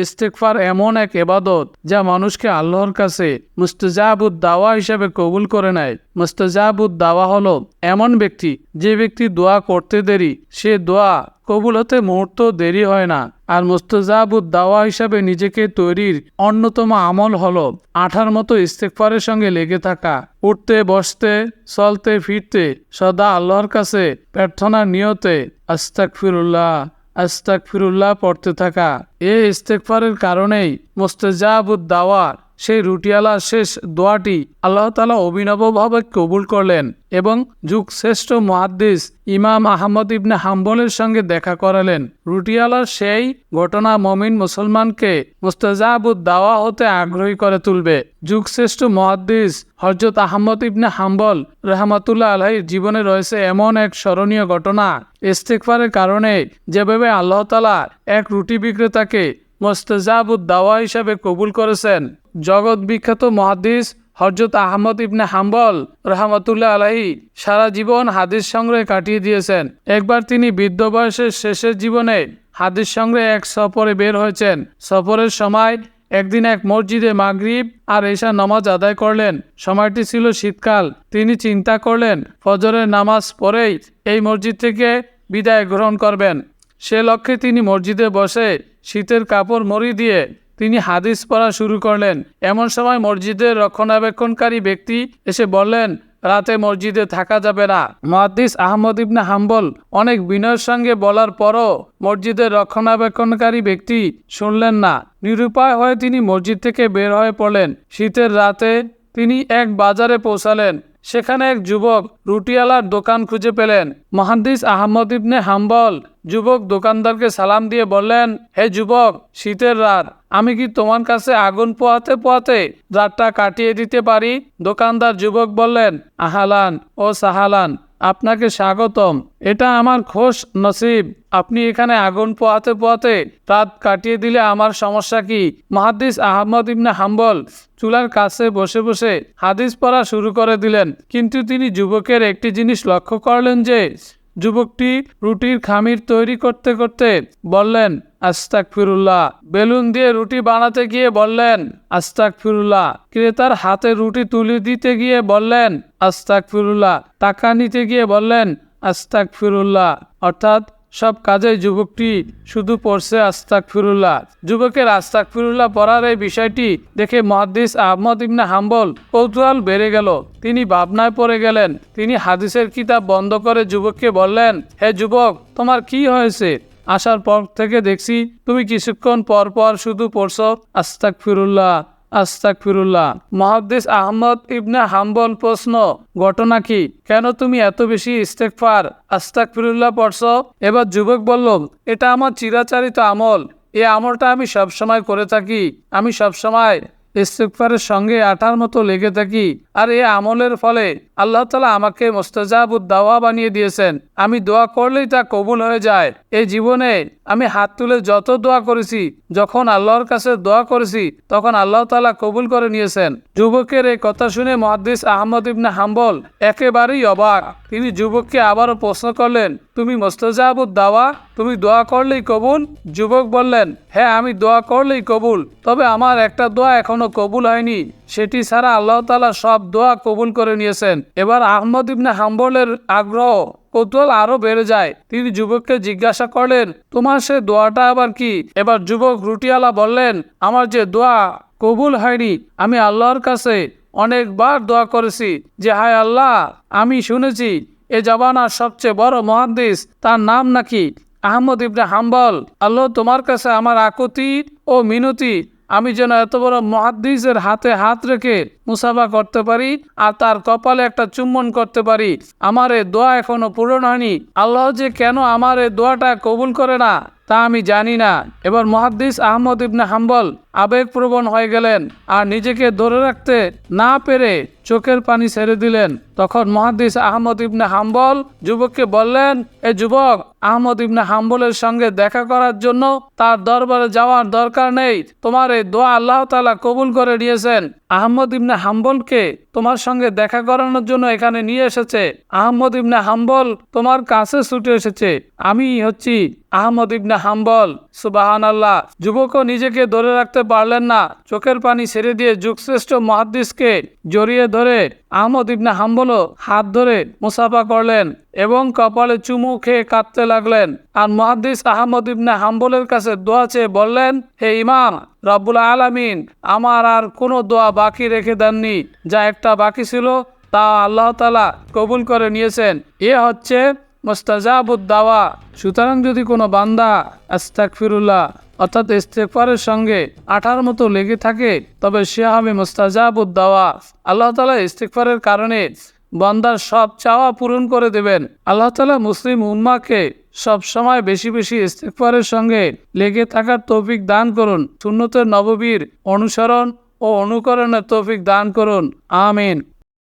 ইস্তেকফার এমন এক এবাদত যা মানুষকে আল্লাহর কাছে মুস্তাজাবুদ দাওয়া হিসাবে কবুল করে নেয়। মুস্তাজাবুদ দাওয়া হলো এমন ব্যক্তি যে ব্যক্তি দোয়া করতে দেরি, সে দোয়া কবুল হতে মুহূর্ত দেরি হয় না। আর মুস্তাজাবুদ দাওয়া হিসাবে নিজেকে তৈরির অন্যতম আমল হলো আঠার মতো ইস্তেকফারের সঙ্গে লেগে থাকা। উঠতে, বসতে, চলতে, ফিরতে সদা আল্লাহর কাছে প্রার্থনার নিয়তে আস্তাক ফিরুল্লাহ আস্তাক ফিরুল্লাহ পড়তে থাকা। এই ইস্তেকফারের কারণেই মোস্তেজাবুদ দাওয়ার সেই রুটিয়ালা শেষ দোয়াটি আল্লাহ তালা অভিনবভাবে কবুল করলেন এবং যুগ শ্রেষ্ঠ মহাদ্দিস ইমাম আহমদ ইবনে হাম্বলের সঙ্গে দেখা করালেন। রুটিয়ালার সেই ঘটনা মমিন মুসলমানকে মুস্তাজাবুদ দাওয়া হতে আগ্রহী করে তুলবে। যুগ শ্রেষ্ঠ মহাদ্দিস হজরত আহমদ ইবনে হাম্বল রহমাতুল্লাহ আলহির জীবনে রয়েছে এমন এক স্মরণীয় ঘটনা। ইস্তেকফারের কারণে যেভাবে আল্লাহ তালা এক রুটি বিক্রেতাকে মোস্তাজাবুদ দাওয়া হিসাবে কবুল করেছেন। জগৎ বিখ্যাত মহাদিস হজরত আহমদ ইবনে হাম্বল রহমতুল্লাহ আলাহি সারা জীবন হাদিস সংগ্রহে কাটিয়ে দিয়েছেন। একবার তিনি বৃদ্ধ বয়সের শেষের জীবনে হাদিস সংগ্রহে এক সফরে বের হয়েছেন। সফরের সময় একদিন এক মসজিদে মাগরিব আর এশা নামাজ আদায় করলেন। সময়টি ছিল শীতকাল। তিনি চিন্তা করলেন, ফজরের নামাজ পড়েই এই মসজিদ থেকে বিদায় গ্রহণ করবেন। সে লক্ষ্যে তিনি মসজিদে বসে শীতের কাপড় মরি দিয়ে তিনি হাদিস পড়া শুরু করলেন। এমন সময় মসজিদের রক্ষণাবেক্ষণকারী ব্যক্তি এসে বললেন, রাতে মসজিদে থাকা যাবে না। মহাদ্দিস আহমদ ইবনে হাম্বল অনেক বিনয়ের সঙ্গে বলার পরও মসজিদের রক্ষণাবেক্ষণকারী ব্যক্তি শুনলেন না। নিরুপায় হয়ে তিনি মসজিদ থেকে বের হয়ে পড়লেন। শীতের রাতে তিনি এক বাজারে পৌঁছালেন। সেখানে এক যুবক রুটিওয়ালার দোকান খুঁজে পেলেন। মহান্দিস আহমদ ইবনে হাম্বল যুবক দোকানদারকে সালাম দিয়ে বললেন, হে যুবক, শীতের রাত, আমি কি তোমার কাছে আগুন পোয়াতে পোয়াতে রাতটা কাটিয়ে দিতে পারি? দোকানদার যুবক বললেন, আহালান, ও সাহালান। আপনাকে স্বাগতম। এটা আমার খোশ নসিব। আপনি এখানে আগুন পোয়াতে পোয়াতে রাত কাটিয়ে দিলে আমার সমস্যা কি? মাহাদিস আহমদ ইবনে হাম্বল চুলার কাছে বসে বসে হাদিস পড়া শুরু করে দিলেন। কিন্তু তিনি যুবকের একটি জিনিস লক্ষ্য করলেন যে, যুবকটি রুটির খামির তৈরি করতে করতে বললেন আস্তাক ফিরুল্লাহ বেলুন দিয়ে রুটি বানাতে গিয়ে বললেন আস্তাক ফিরুল্লাহ ক্রেতার হাতে রুটি তুলে দিতে গিয়ে বললেন আস্তাক ফিরুল্লাহ টাকা নিতে গিয়ে বললেন আস্তাক ফিরুল্লাহ অর্থাৎ সব কাজে যুবকটি শুধু পড়ছে আস্তাক ফিরুল্লাহ যুবকের আস্তাক ফিরুল্লাহ পড়ার এই বিষয়টি দেখে মহাদিস আহমদ ইবনে হাম্বল কৌতূহল বেড়ে গেল। তিনি ভাবনায় পড়ে গেলেন। তিনি হাদিসের কিতাব বন্ধ করে যুবককে বললেন, হে যুবক, তোমার কি হয়েছে? আসার পর থেকে দেখছি তুমি কিছুক্ষণ পর পর শুধু পড়ছ আস্তাক ফিরুল্লাহ আস্তাক ফিরুল্লাহ মহাদ্দিস আহমদ ইবনে হাম্বল প্রশ্ন, ঘটনা কি? কেন তুমি এত বেশি ইস্তেক ইস্তেকফার আস্তাক ফিরুল্লাহ পড়ছো? এবার যুবক বলল, এটা আমার চিরাচারিত আমল। এই আমলটা আমি সবসময় করে থাকি। আমি সবসময় ইস্তেকফারের সঙ্গে আঠার মতো লেগে থাকি। আর এই আমলের ফলে আল্লাহ তালা আমাকে মোস্তাজাবুদ দাওয়া বানিয়ে দিয়েছেন। আমি দোয়া করলেই তা কবুল হয়ে যায়। এই জীবনে আমি হাত তুলে যত দোয়া করেছি, যখন আল্লাহর কাছে দোয়া করেছি, তখন আল্লাহ তালা কবুল করে নিয়েছেন। যুবকের এই কথা শুনে মহাদ্দিস আহমদ ইবনে হাম্বল একেবারেই অবাক। তিনি যুবককে আবারও প্রশ্ন করলেন, তুমি মোস্তাজাবুদ দাওয়া তুমি দোয়া করলেই কবুল? যুবক বললেন হ্যাঁ আমি দোয়া করলেই কবুল। তবে আমার একটা দোয়া এখনও কবুল হয়নি। সেটি ছাড়া আল্লাহ তালা সব দোয়া কবুল করে নিয়েছেন। এবার আহমদ ইবনে হাম্বলের আগ্রহ কৌতূহল আরও বেড়ে যায়। তিনি যুবককে জিজ্ঞাসা করলেন, তোমার সে দোয়াটা আবার কি? এবার যুবক রুটিওয়ালা বললেন, আমার যে দোয়া কবুল হয়নি, আমি আল্লাহর কাছে অনেকবার দোয়া করেছি যে, হায় আল্লাহ, আমি শুনেছি, এ জবানার সবচেয়ে বড় মহাদ্দিস তার নাম নাকি? আহমদ ইবনে হাম্বল, আল্লাহ তোমার কাছে আমার আকুতি ও মিনতি। আমি যেন এত বড় মহাদ্দিসের হাতে হাত রেখে মুসাফা করতে পারি আর তার কপালে একটা চুম্বন করতে পারি। আমার এ দোয়া এখনও পূরণ হয়নি। আল্লাহ যে কেন আমার এ দোয়াটা কবুল করে না, তা আমি জানি না। এবার মহাদ্দিস আহমদ ইবনে হাম্বল আবেগপ্রবণ হয়ে গেলেন আর নিজেকে ধরে রাখতে না পেরে চোখের পানি ছেড়ে দিলেন। তখন মহাদিস আহমদ ইবনে হাম্বল যুবককে বললেন, এ যুবক, আহমদ ইবনে হাম্বলের সঙ্গে দেখা করার জন্য তার দরবারে যাওয়ার দরকার নেই। তোমার এই দোয়া আল্লাহ তালা কবুল করে নিয়েছেন। আহমদ ইবনে হাম্বলকে তোমার সঙ্গে দেখা করানোর জন্য এখানে নিয়ে এসেছে। আহমদ ইবনে হাম্বল তোমার কাছে ছুটে এসেছে। আমি হচ্ছি আহমদ ইবনে হাম্বল। সুবাহান আল্লাহ যুবকও নিজেকে ধরে রাখতে পারলেন না। চোখের পানি ছেড়ে দিয়ে যুগশ্রেষ্ঠ মহাদ্দিসকে জড়িয়ে ধরে আহমদ ইবনে হাম্বলও হাত ধরে মুসাফা করলেন এবং কপালে চুমু খেয়ে কাঁদতে লাগলেন। আর মহাদ্দিস আহমদ ইবনে হাম্বলের কাছে দোয়া চেয়ে বললেন, হে ইমাম, রব্বুল আলামিন, আমার আর কোনো দোয়া বাকি রেখে দেননি। যা একটা বাকি ছিল, তা আল্লাহ তালা কবুল করে নিয়েছেন। এ হচ্ছে মোস্তাজাবুদ দাওয়া। সুতরাং যদি কোনো বান্দা আস্তাকফিরুল্লাহ অর্থাৎ ইস্তেকফারের সঙ্গে আঠার মতো লেগে থাকে, তবে সে হবে মোস্তাজাবুদ দাওয়া। আল্লাহ তালা ইস্তেকফারের কারণে বন্দার সব চাওয়া পূরণ করে দেবেন। আল্লাহ তালা মুসলিম উম্মাকে সব সময় বেশি বেশি ইস্তেকফারের সঙ্গে লেগে থাকার তৌফিক দান করুন। সুন্নতের নববীর অনুসরণ ও অনুকরণের তৌফিক দান করুন। আমিন।